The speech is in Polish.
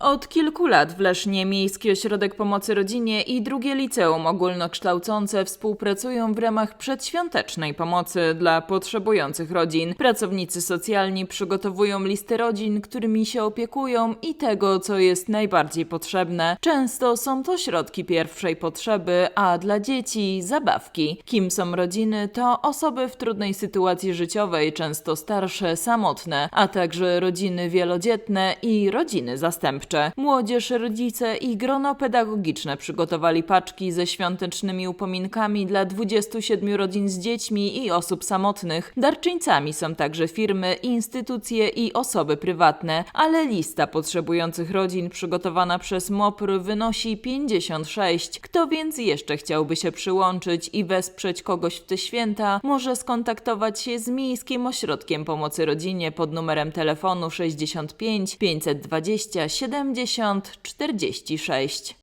Od kilku lat w Lesznie Miejski Ośrodek Pomocy Rodzinie i drugie liceum ogólnokształcące współpracują w ramach przedświątecznej pomocy dla potrzebujących rodzin. Pracownicy socjalni przygotowują listy rodzin, którymi się opiekują i tego, co jest najbardziej potrzebne. Często są to środki pierwszej potrzeby, a dla dzieci zabawki. Kim są rodziny? To osoby w trudnej sytuacji życiowej, często starsze, samotne, a także rodziny wielodzietne i rodziny zastępcze. Młodzież, rodzice i grono pedagogiczne przygotowali paczki ze świątecznymi upominkami dla 27 rodzin z dziećmi i osób samotnych. Darczyńcami są także firmy, instytucje i osoby prywatne, ale lista potrzebujących rodzin przygotowana przez MOPR wynosi 56. Kto więc jeszcze chciałby się przyłączyć i wesprzeć kogoś w te święta, może skontaktować się z Miejskim Ośrodkiem Pomocy Rodzinie pod numerem telefonu 65 520 70 46.